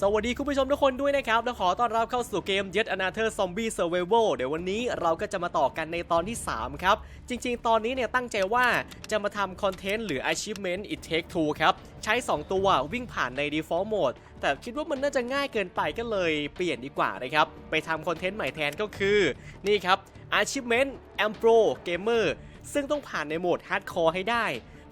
สวัสดีคุณผู้ชมทุกคนด้วยนะครับ และขอต้อนรับเข้าสู่เกม Yet Another Zombie Survival เดี๋ยววันนี้เราก็จะมาต่อกันในตอนที่ 3 ครับ จริงๆ ตอนนี้เนี่ยตั้งใจว่าจะมาทำคอนเทนต์หรือ Achievement It Take Two ครับ ใช้ 2 ตัววิ่งผ่านใน Default Mode แต่คิดว่ามันน่าจะง่ายเกินไปก็เลยเปลี่ยนดีกว่านะครับ ไปทำคอนเทนต์ใหม่แทนก็คือ นี่ครับ Achievement Ampro Gamer ซึ่งต้องผ่านในโหมด Hardcore ให้ได้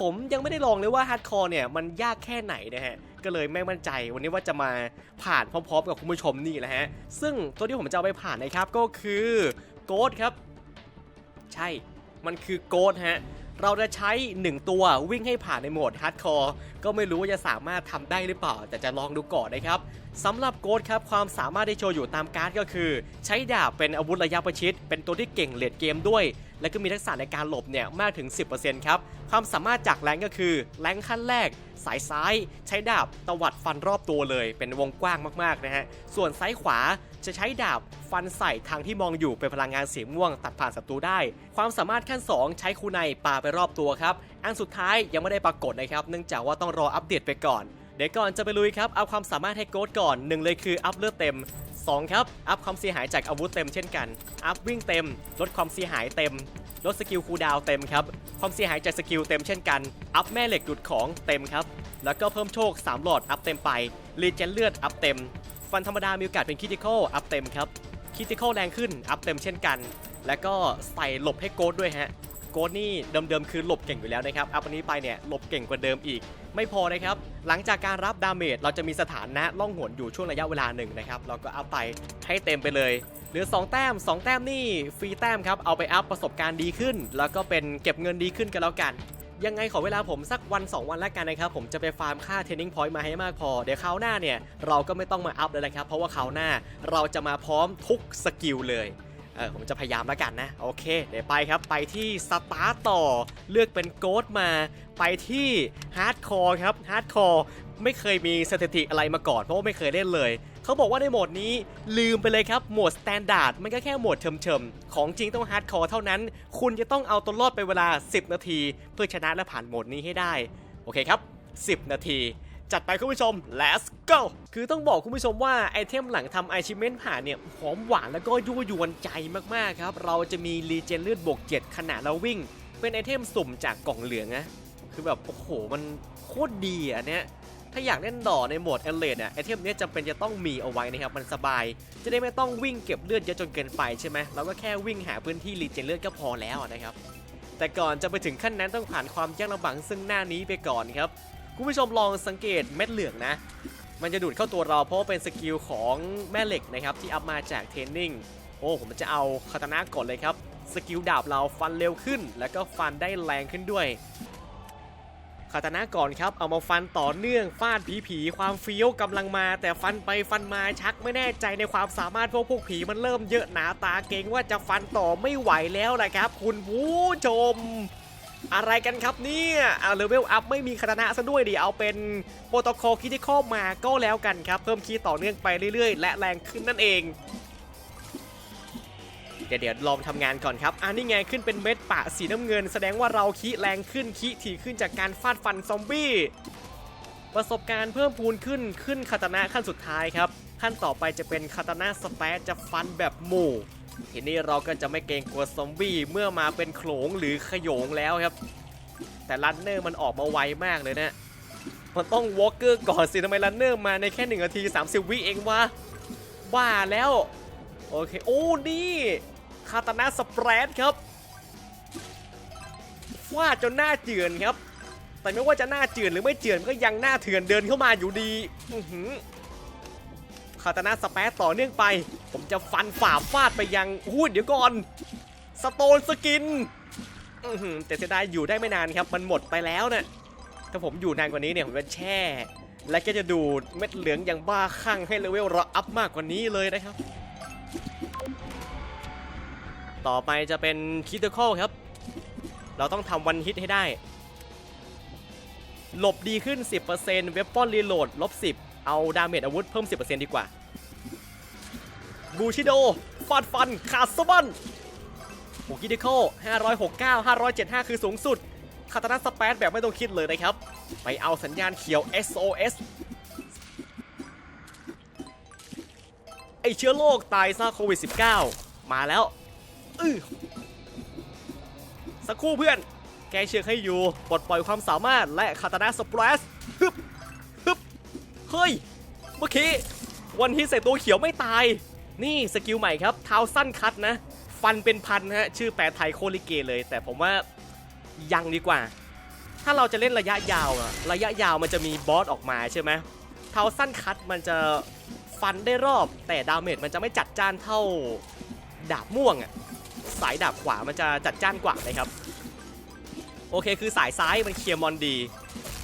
ผมยังไม่ได้ลองเลยว่า Hardcore เนี่ยมันยากแค่ไหนนะฮะก็เลยไม่มั่นใจ วันนี้ว่าจะมาผ่านพร้อมๆ กับคุณผู้ชมนี่แหละฮะ ซึ่งตัวที่ผมจะเอาไปผ่านนะครับก็คือโกดครับ ใช่ มันคือโกดฮะ เราจะใช้ 1 ตัววิ่งให้ผ่านในโหมดฮาร์ดคอร์ก็ไม่รู้ว่าจะสามารถทำได้หรือเปล่า แต่จะลองดูก่อนนะครับสำหรับโกดครับความสามารถที่โชว์อยู่ตามการ์ดก็คือ ใช้ดาบเป็นอาวุธระยะประชิด เป็นตัวที่เก่งเลดเกมด้วยและก็มีทักษะในการหลบเนี่ยมากถึง 10%ครับ ความสามารถจากแรงก็คือแรงขั้นแรก สายซ้าย ใช้ดาบตวัดฟันรอบตัวเลย เป็นวงกว้างมากๆนะฮะ ส่วนซ้ายขวาจะใช้ดาบฟันใส่ทางที่มองอยู่เป็นพลังงานสีม่วง ตัดผ่านศัตรูได้ ความสามารถขั้น 2 ใช้คูไนปาไปรอบตัวครับ อันสุดท้ายยังไม่ได้ปรากฏนะครับ เนื่องจากว่าต้องรออัปเดตไปก่อน เดี๋ยวก่อนจะไปลุยครับ เอาความสามารถให้โกดก่อนหนึ่งเลยคืออัพเลือดเต็ม 2 ครับ อัพความเสียหายจากอาวุธเต็มเช่นกัน อัพวิ่งเต็ม ลดความเสียหายเต็ม ลดสกิลคูลดาวเต็มครับ ความเสียหายจากสกิลเต็มเช่นกัน อัพแม่เหล็กดูดของเต็มครับ แล้วก็เพิ่มโชค 3 หลอดอัพเต็มไป รีเจนเลือดอัพเต็ม ฟันธรรมดามีโอกาสเป็นคิติคอลอัพเต็มครับคิติคอลแรงขึ้นอัพเต็มเช่นกัน แล้วก็ใส่หลบให้โกดด้วยฮะโกดนี่เดิมๆคือหลบเก่งอยู่แล้วนะครับ อัพอันนี้ไปเนี่ยหลบเก่งกว่าเดิมอีก ไม่พอนะครับ หลังจากการรับดาเมจเราจะมีสถานะล่องหนอยู่ช่วงระยะเวลาหนึ่งนะครับเราก็อัพไปให้เต็มไปเลยเหลือ 2 แต้ม 2 แต้มนี่ฟรีแต้มครับเอาไปอัพประสบการณ์ดีขึ้น แล้วก็เป็นเก็บเงินดีขึ้นกันแล้วกัน ยังไงขอเวลาผมสักวัน 2 วันแล้วกันนะครับ ผมจะไปฟาร์มค่าเทรนนิ่งพอยต์มาให้มากพอ เดี๋ยวคราวหน้าเนี่ย เราก็ไม่ต้องมาอัพแล้วนะครับ เพราะว่าคราวหน้าเราจะมาพร้อมทุกสกิลเลย เออผมจะพยายามแล้วกันนะ โอเค เดี๋ยวไปครับไปที่สตาร์ตต่อ เลือกเป็นโกดมา ไปที่ฮาร์ดคอร์ครับฮาร์ดคอร์ไม่เคยมีสถิติอะไรมาก่อนเพราะว่าไม่เคยเล่นเลย เขาบอกว่าในโหมดนี้ลืมไปเลยครับโหมดสแตนดาร์ดมันก็แค่โหมดเฉมๆ ของจริงต้องฮาร์ดคอร์เท่านั้น คุณจะต้องเอาตัวรอดไปเวลา 10 นาที เพื่อชนะและผ่านโหมดนี้ให้ได้ โอเคครับ 10 นาที จัดไปคุณผู้ชม let's go คือต้องบอกคุณผู้ชมว่าไอเทมหลังทำไอชิเมนผ่านเนี่ยหอมหวานแล้วก็ยั่วยวนใจมากๆครับ เราจะมีรีเจนเลือดบวก7ขณะเราวิ่ง เป็นไอเทมสุ่มจากกล่องเหลืองนะคือแบบโอ้โหมันโคตรดีอะเนี่ยถ้าอยากเล่นต่อในโหมดเอเลดอะไอเทมเนี้ยจำเป็นจะต้องมีเอาไว้นะครับมันสบาย จะได้ไม่ต้องวิ่งเก็บเลือดเยอะจนเกินไปใช่ไหมเราก็แค่วิ่งหาพื้นที่รีเจนเลือดก็พอแล้วนะครับแต่ก่อนจะไปถึงขั้นนั้นต้องผ่านความยากลำบากซึ่งหน้านี้ไปก่อนครับ คุณผู้ชมลองสังเกตเม็ดเหลืองนะ มันจะดูดเข้าตัวเราเพราะเป็นสกิลของแม่เหล็กนะครับที่อัพมาจากเทรนนิ่ง โอ้ผมจะเอาคาตานะก่อนเลยครับ สกิลดาบเราฟันเร็วขึ้น แล้วก็ฟันได้แรงขึ้นด้วยคาตานะก่อนครับ เอามาฟันต่อเนื่องฟาดผีผีๆความเฟี้ยวกำลังมา แต่ฟันไปฟันมาชักไม่แน่ใจในความสามารถพวกพวกผีมันเริ่มเยอะหนาตาเก่งว่าจะฟันต่อไม่ไหวแล้วแหละครับ คุณผู้ชม อะไรกันครับเนี่ยเอาเลเวลอัพไม่มีคาตานะซะด้วยดิเอาเป็นโปรโตคอลคิติคอลมาก็แล้วกันครับ เพิ่มคีย์ต่อเนื่องไปเรื่อยๆ และแรงขึ้นนั่นเอง เดี๋ยวเดี๋ยวลองทำงานก่อนครับอันนี้ไงขึ้นเป็นเม็ดปะสีน้ำเงิน แสดงว่าเราคีแรงขึ้นคีถี่ขึ้นจากการฟาดฟันซอมบี้ประสบการณ์เพิ่มพูนขึ้นขึ้นคาตานะขั้นสุดท้ายครับ ขั้นต่อไปจะเป็นคาตานะสเปซจะฟันแบบหมู่ ทีนี้เราก็จะไม่เกรงกลัวซอมบี้เมื่อมาเป็นโขลงหรือขโยงแล้วครับ แต่รันเนอร์มันออกมาไวมากเลยนะมันต้องวอล์กเกอร์ก่อนสิทำไมรันเนอร์มาในแค่1นาที 30 วิเองวะบ้าแล้ว โอเค โอ้นี่คาตานะสเปรดครับฟาดจนหน้าเจือนครับ แต่ไม่ว่าจะหน้าเจือนหรือไม่เจือนก็ยังหน้าเถื่อนเดินเข้ามาอยู่ดีคาตานาสเปซต่อเนื่องไป ผมจะฟันฝ่าฟาดไปยังอู้เดี๋ยวก่อน สโตนสกินแต่เสียดายอยู่ได้ไม่นานครับ มันหมดไปแล้วเนะ่ะถ้าผมอยู่นานกว่านี้เนี่ยผมจะแช่ และก็จะดูดเม็ดเหลืองอย่างบ้าคลั่งให้เลเวลเราอัพมากกว่านี้เลยนะครับ ต่อไปจะเป็นคิดคอลครับ เราต้องทำวันฮิตให้ได้ หลบดีขึ้น 10%เว p ปอนรีโหลดลบ10 เอาดาเมจอาวุธเพิ่ม 10%ดีกว่า บูชิโดฟาดฟันขาดสะบันโอกิดิคอล569 575 คือสูงสุดคาตานาสเปซแบบไม่ต้องคิดเลยนะครับ ไปเอาสัญญาณเขียว SOS ไอเชื้อโรคตายซะโควิด -19 มาแล้วอื้อสักครู่เพื่อน แกเชือกให้อยู่ปลดปล่อยความสามารถและคาตานาสเปรสฮึบฮึบเฮ้ย เมื่อกี้ วันที่ใส่ตัวเขียวไม่ตาย นี่สกิลใหม่ครับเท้าสั้นคัดนะ ฟันเป็นพันฮะ ชื่อแปลไทยโคลิเกเลย แต่ผมว่ายังดีกว่า ถ้าเราจะเล่นระยะยาวอะระยะยาวมันจะมีบอสออกมาใช่ไหมเท้าสั้นคัดมันจะฟันได้รอบ แต่ดาเมจมันจะไม่จัดจ้านเท่าดาบม่วงอะสายดาบขวามันจะจัดจ้านกว่าเลยครับ โอเคคือสายซ้ายมันเคลียร์มอนดี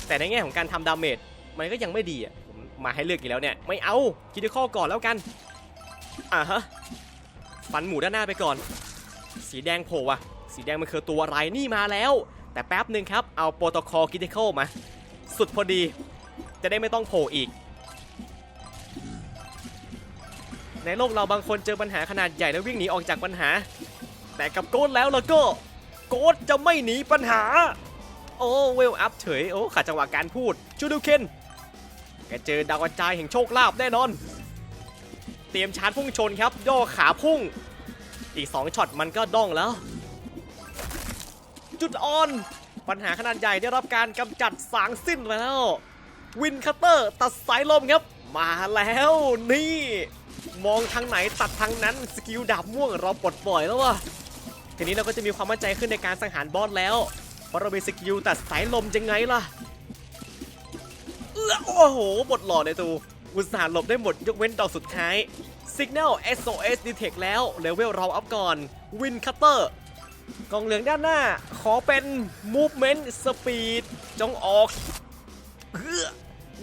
แต่ในแง่ของการทำดาเมจมันก็ยังไม่ดีอะผมมาให้เลือกอีกแล้วเนี่ย ไม่เอาคิดข้อก่อนแล้วกัน อ่าฮะฟันหมูด้านหน้าไปก่อน สีแดงโผล่อะสีแดงมันคือตัวอะไรนี่มาแล้ว แต่แป๊บหนึ่งครับ เอาโปรโตคอลคิดข้อมา สุดพอดี จะได้ไม่ต้องโผล่อีก ในโลกเราบางคนเจอปัญหาขนาดใหญ่แล้ววิ่งหนีออกจากปัญหา แต่กับโกดแล้วแล้วก็ โกดจะไม่หนีปัญหา โอ้เวลอัพเฉย โอ้ขาดจังหวะการพูด จูดูเคนแกเจอดาวกระจายแห่งโชคลาภแน่นอน เตรียมชาร์จพุ่งชนครับย่อขาพุ่ง อีก 2ช็อตมันก็ด้องแล้ว จุดอ่อน ปัญหาขนาดใหญ่ได้รับการกำจัดสางสิ้นแล้ว วินคัตเตอร์ตัดสายลมครับ มาแล้วนี่ มองทางไหนตัดทางนั้นสกิลดาบม่วงเราปลดปล่อยแล้ววะทีนี้เราก็จะมีความมั่นใจขึ้นในการสังหารบอสแล้วเพราะเรามีสกิลตัดสายลมยังไงล่ะโอ้โหบทหล่อในตู อุตส่าห์หลบได้หมดยกเว้นดอกสุดท้าย Signal SOS Detect แล้วเลเวลเราอัพก่อน Win Cutter กองเหลืองด้านหน้า ขอเป็น Movement Speed จงออกเออ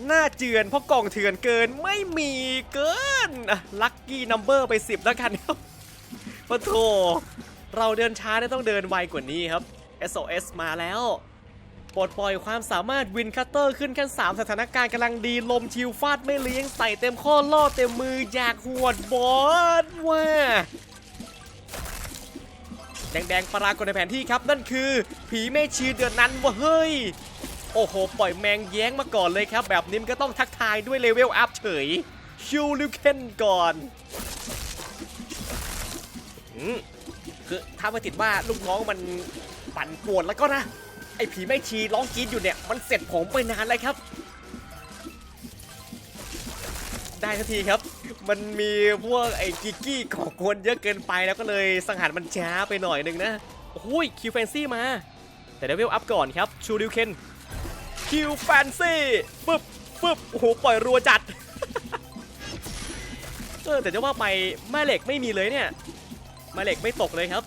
หน้าเจือนเพราะกล่องเถื่อนเกินไม่มีเกินลัคกี้นัมเบอร์ไป 10 แล้วกันครับปะโถเราเดินช้าได้ต้องเดินไวกว่านี้ครับ SOS มาแล้ว ปลดปล่อยความสามารถวินคัตเตอร์ขึ้นขั้น3สถานการณ์กำลังดีลมชิวฟาดไม่เลี้ยงใส่เต็มข้อล่อเต็มมืออยากหวดบอสว่าแดงๆปรากฏในแผนที่ครับนั่นคือ ผีแม่ชีเดือนนั้นวะเฮ้ย โอ้โห ปล่อยแมงแย้งมาก่อนเลยครับ แบบนี้มันก็ต้องทักทายด้วยเลเวลอัพเฉยชิวลิวเคนก่อนอืมคือถ้ามาติดว่าลูกน้องมันปั่นป่วนแล้วก็นะ อ้ผีแม่ชีร้องกรีดอยู่เนี่ย มันเสร็จผมไปนานแล้วครับ ได้ทันทีครับ มันมีพวกไอ้กิกกี้ก่อกวนเยอะเกินไปแล้วก็เลยสังหารมันช้าไปหน่อยหนึ่งนะโอ้ยคิวแฟนซี่มา แต่เดวิลอัพก่อนครับชูดิวเคนคิวแฟนซี่ปึ๊บปึ๊บโอ้โหปล่อยรัวจัดเออแต่จะว่าไปแม่เหล็กไม่มีเลยเนี่ยแม่เหล็กไม่ตกเลยครับ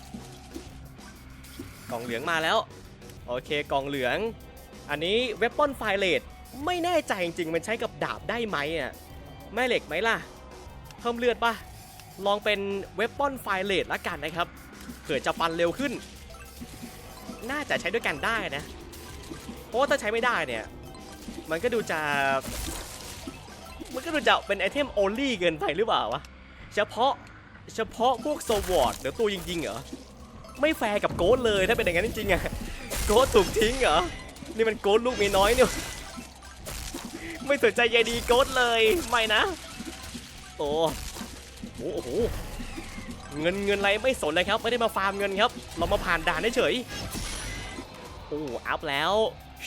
กล่องเหลืองมาแล้ว โอเคกองเหลือง อันนี้เวปอนไฟเลตไม่แน่ใจจริงๆ มันใช้กับดาบได้ไหมอะแม่เหล็กไหมล่ะ เพิ่มเลือดปะลองเป็นเวปอนไฟเลตละกันนะครับเผื่อจะฟันเร็วขึ้น น่าจะใช้ด้วยกันได้นะ เพราะว่าถ้าใช้ไม่ได้เนี่ย มันก็ดูจะ มันก็ดูจะเป็นไอเทมโอลี่เกินไปหรือเปล่าวะ เฉพาะเฉพาะพวกโซวอร์ดหรือตัวจริงๆเหรอ ไม่แฟร์กับโกดเลยถ้าเป็นอย่างนั้นจริงๆอะ โกดถูกทิ้งเหรอ นี่มันโกดลูกมีน้อยเนี่ย ไม่สนใจใยดีโกดเลย ไม่นะ โอ้โหโอ้โห เงินเงินอะไรไม่สนเลยครับ ไม่ได้มาฟาร์มเงินครับ เรามาผ่านด่านเฉย โอ้อัพแล้ว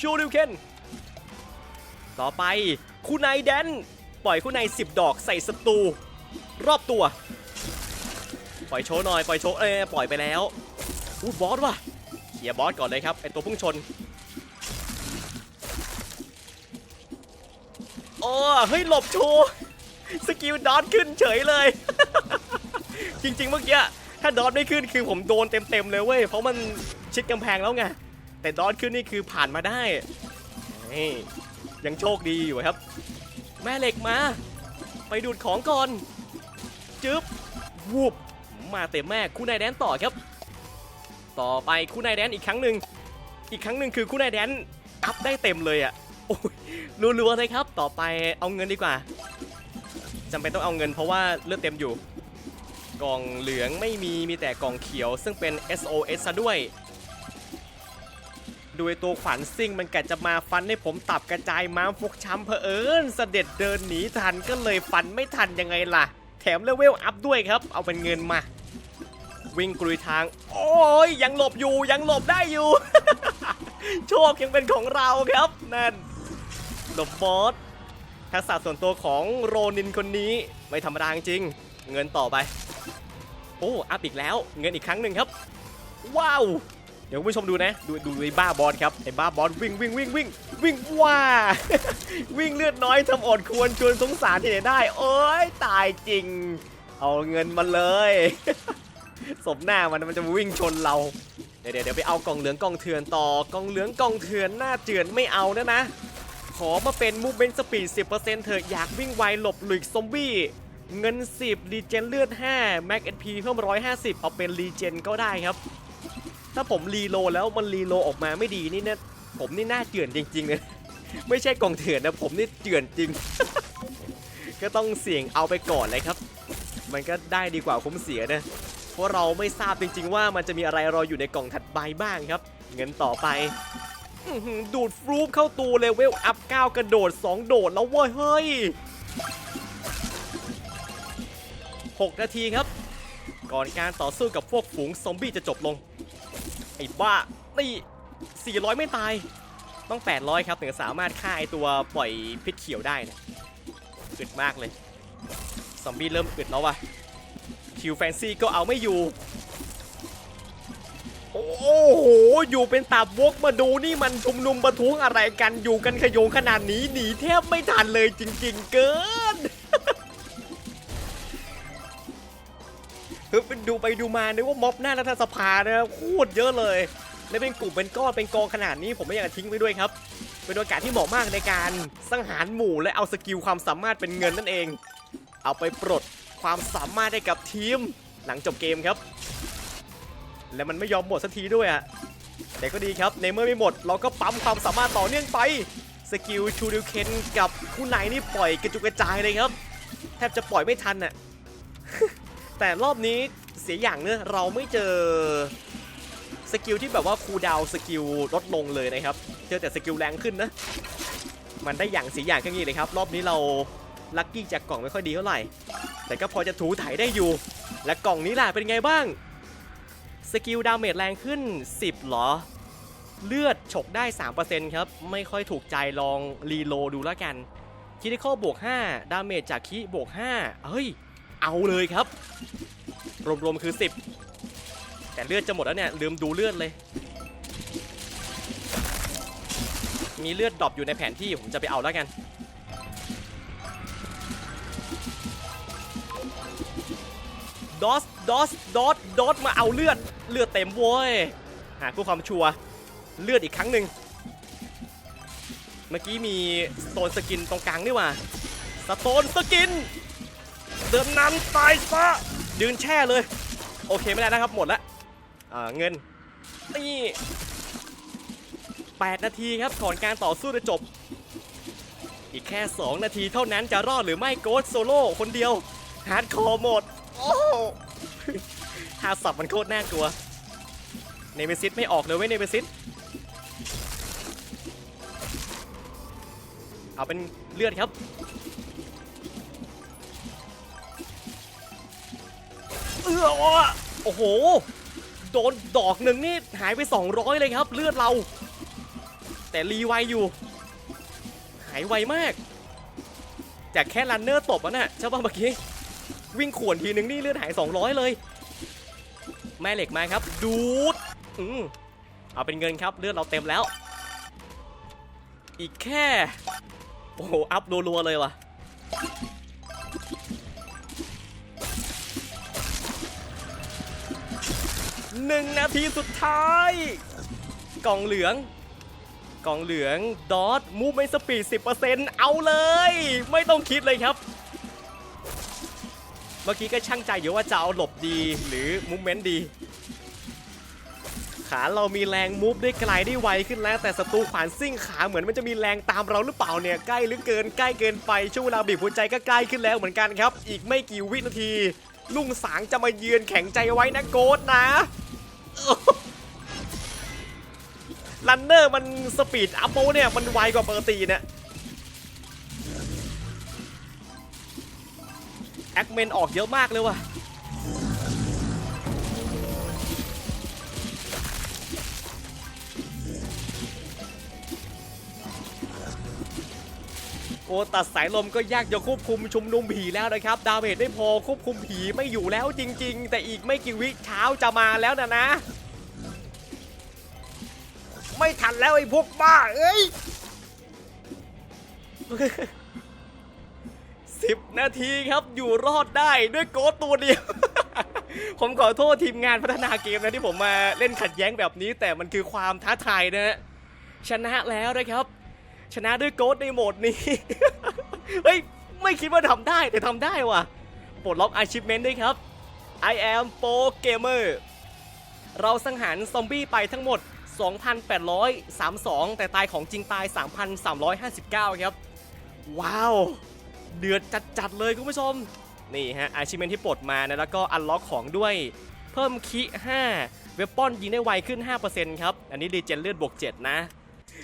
ชูดิวเคนต่อไปคุณนายแดน ปล่อยคุณนาย10ดอกใส่ศัตรูรอบตัว ปล่อยโชว์หน่อย ปล่อยโชว์เอ้ยปล่อยไปแล้วอู้บอสว่ะ เขียร์บอสก่อนเลยครับไอตัวพุ่งชน โอ้เฮ้ยหลบโชว์สกิลดอทขึ้นเฉยเลย จริงๆเมื่อกี้ถ้าดอทไม่ขึ้นคือผมโดนเต็มๆเลยเว้ยเพราะมันชิดกำแพงแล้วไงแต่ดอทขึ้นนี่คือผ่านมาได้นี่ยังโชคดีอยู่ครับ แม่เหล็กมา ไปดูดของก่อน จึ๊บวูบมาเต็มแม่คู่นายแดนต่อครับ ต่อไปคู่นายแดนอีกครั้งหนึ่งอีกครั้งหนึ่งคือคู่นายแดนอัพได้เต็มเลยอะโอ้ยรัวๆเลยครับ ต่อไปเอาเงินดีกว่าจำเป็นต้องเอาเงินเพราะว่าเลือดเต็มอยู่ กล่องเหลืองไม่มีมีแต่กล่องเขียว ซึ่งเป็น SOS ซะด้วยดูไอ้ตัวขวัญซิ่งมันกัดจะมาฟันให้ผมตับกระจายม้ามฟกช้ำเพอเอิญเสด็จเดินหนีทันก็เลยฟันไม่ทันยังไงล่ะ แถมเลเวลอัพด้วยครับ เอาเป็นเงินมา วิ่งกลุยทาง โอ้ยยังหลบอยู่ยังหลบได้อยู่ โชคยังเป็นของเราครับนั่นหลบบอสทักษะส่วนตัวของโรนินคนนี้ไม่ธรรมดาจริง เงินต่อไป โอ้อัพอีกแล้ว เงินอีกครั้งหนึ่งครับ ว้าว เดี๋ยวคุณผู้ชมดูนะ ดูดูไอ้บ้าบอสครับไอ้บ้าบอสวิ่งวิ่งวิ่งวิ่งวิ่งว้าวิ่งเลือดน้อยทำอดควรชวนสงสารที่ไหนได้ โอ้ยตายจริง เอาเงินมาเลย สมหน้ามันมันจะวิ่งชนเรา เดี๋ยวเดี๋ยวไปเอากล่องเหลืองกล่องเถื่อนต่อกล่องเหลืองกล่องเถื่อนหน้าเจือนไม่เอานะนะ ขอมาเป็นมูฟเ e น t สปีด10%เถอะอยากวิ่งไวหลบหลุกซอมบี้เงิน 10รีเจนเลือด5แม็กเอพีเพิ่ม 150 เอาเป็นรีเจนก็ได้ครับ ถ้าผมรีโลแล้วมันรีโลออกมาไม่ดีนี่เนี่ยผมนี่หน้าเจือนจริงๆเลยไม่ใช่กล่องเถื่อนนะผมนี่เจือนจริง ก็ต้องเสี่ยงเอาไปก่อนเลยครับ มันก็ได้ดีกว่าคุ้มเสียนะ ราะเราไม่ทราบจริง ๆ ว่ามันจะมีอะไรรออยู่ในกล่องถัดไปบ้างครับ เงินต่อไปดูดฟรูปเข้าตูเลเวลอัพ 9 กระโดด 2 โดดแล้วเว้ยเฮ้ย 6 นาทีครับ ก่อนการต่อสู้กับพวกฝูงซอมบี้จะจบลง ไอ้บ้านี่400 ไม่ตาย ต้อง 800 ครับ ถึงจะสามารถฆ่าไอตัวปล่อยพิษเขียวได้นะอึดมากเลย ซอมบี้เริ่มอึดแล้วว่ะ คิวแฟนซี่ก็เอาไม่อยู่ โอ้โห อยู่เป็นตาบวกมาดูนี่มันชุมนุมประท้วงอะไรกันอยู่กันขยงขนาดนี้หนีแทบไม่ทันเลยจริง ๆ เกินเฮ้ยดูไปดูมานึกว่าม็อบหน้ารัฐสภานะโคตรเยอะเลย และเป็นกลุ่มเป็นก้อนเป็นกองขนาดนี้ผมไม่อยากทิ้งไว้ด้วยครับ เป็นโอกาสที่เหมาะมากในการสังหารหมู่และเอาสกิลความสามารถเป็นเงินนั่นเอง เอาไปปลด ความสามารถให้กับทีมหลังจบเกมครับ และมันไม่ยอมหมดสักทีด้วยอะแต่ก็ดีครับในเมื่อไม่หมด เราก็ปั๊มความสามารถต่อเนื่องไปสกิลชูดิวเคนกับคู่ไหนนี่ปล่อยกระจุกกระจายเลยครับ แทบจะปล่อยไม่ทันอะแต่รอบนี้เสียอย่างเน้อเราไม่เจอสกิลที่แบบว่าคูดาวสกิลลดลงเลยนะครับ เจอแต่สกิลแรงขึ้นนะ มันได้อย่างเสียอย่างก็งี้เลยครับ รอบนี้เราลัคกี้จากกล่องไม่ค่อยดีเท่าไหร่ แต่ก็พอจะถูถ่ายได้อยู่ และกล่องนี้ล่ะเป็นไงบ้าง สกิลดาเมจแรงขึ้น 10เหรอ เลือดฉกได้ 3%ครับ ไม่ค่อยถูกใจลองรีโลดูแล้วกันคิดิคอบวก 5 ดาเมจจากคิบวก 5 เฮ้ย เอาเลยครับ รวมๆคือ 10 แต่เลือดจะหมดแล้วเนี่ย ลืมดูเลือดเลย มีเลือดดรอปอยู่ในแผนที่ผมจะไปเอาแล้วกัน ดอสดอสดอสดอสมาเอาเลือดเลือดเต็มโว้ยหาเพื่อความชัวร์เลือดอีกครั้งหนึ่งเมื่อกี้มีสโตนสกินตรงกลางนี่ว่าสโตนสกิน เดิมน้ำตายซะยืนแช่เลย โอเคไม่ได้นะครับหมดละเงินนี่8นาทีครับก่อนการต่อสู้จะจบ อีกแค่ 2 นาทีเท่านั้นจะรอดหรือไม่โกดโซโล่คนเดียวฮาร์ดคอร์หมด โอ้ท่าสับมันโคตรน่ากลัว เนเมซิสไม่ออกเลยเว้ยเนเมซิส เอาเป็นเลือดครับเออโอ้โห โดนดอกหนึ่งนี่หายไป 200 เลยครับ เลือดเรา แต่รีไวอยู่ หายไวมาก จากแค่รันเนอร์ตบอะน่ะใช่ป่ะเมื่อกี้ วิ่งขวนทีนึงนี่เลือดหาย 200 เลย แม่เหล็กมาครับ ดูดอืมเอาเป็นเงินครับเลือดเราเต็มแล้ว อีกแค่ โอ้โห อัพรัวๆเลยว่ะ หนึ่งนาทีสุดท้าย กล่องเหลือง กล่องเหลือง ดอทมูฟไม่สปีด 10%เอาเลย ไม่ต้องคิดเลยครับ มื่อกี้ก็ช่างใจอยู่ว่าจะเอาหลบดีหรือมูฟเมนต์ดี ขาเรามีแรงมูฟได้ไกลได้ไวขึ้นแล้วแต่ศัตรูขวานซิ่งขาเหมือนมันจะมีแรงตามเราหรือเปล่าเนี่ยใกล้หรือเกินใกล้เกินไปช่วงเวลาบีบหัวใจก็ใกล้ขึ้นแล้วเหมือนกันครับ อีกไม่กี่วินาที ลุงสางจะมาเยือนแข็งใจไว้นะโกดนะลันเนอร์มันสปีดอัพโเนี่ยมันไวกว่าปกติเนี่ย แอคเมนออกเยอะมากเลยว่ะโอ้ตัดสายลมก็ยากจะควบคุมชุมนุมผีแล้วนะครับ ดาเมจไม่พอควบคุมผีไม่อยู่แล้วจริง ๆ แต่อีกไม่กี่วิเช้าจะมาแล้วนะนะ ไม่ทันแล้วไอ้พวกบ้า เอ้ย สิบนาทีครับอยู่รอดได้ด้วยโกดตัวเดียว ผมขอโทษทีมงานพัฒนาเกมนะที่ผมมาเล่นขัดแย้งแบบนี้ แต่มันคือความท้าทายนะฮะชนะแล้วนะครับ ชนะด้วยโกดในโหมดนี้ เฮ้ย ไม่คิดว่าทำได้แต่ทำได้ว่ะปลดล็อก achievement ด้วยครับ I am pro gamer เราสังหารซอมบี้ไปทั้งหมด 2,832 แต่ตายของจริงตาย 3,359 ครับ ว้าว เดือดจัดๆเลยคุณผู้ชม นี่ฮะ achievement ที่ปลดมานะแล้วก็อันล็อกของด้วย เพิ่มคิ5เวปอนยิงได้ไวขึ้น 5%ครับ อันนี้ดีเจนเลือดบวก 7 นะ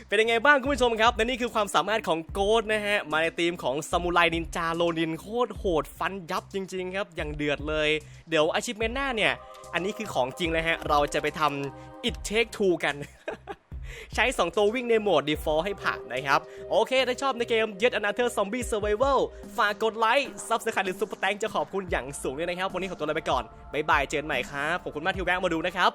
เป็นยังไงบ้างคุณผู้ชมครับและนี่คือความสามารถของโกดนะฮะ มาในทีมของซามูไรนินจาโลนินโคตรโหดฟันยับจริง ๆ ครับ อย่างเดือดเลย เดี๋ยวอาชิพเมนหน้าเนี่ย อันนี้คือของจริงเลยฮะ เราจะไปทำ it take two กัน ใช้ 2 ตัววิ่งในโหมด default ให้ผ่านนะครับ โอเค ถ้าชอบในเกม Yet Another Zombie Survival ฝากกดไลค์ Subscribe หรือ Super Thank จะขอบคุณอย่างสูงเลยนะครับ วันนี้ขอตัวลาไปก่อน บ๊ายบาย เจอกันใหม่ครับ ขอบคุณมากที่แวะมาดูนะครับ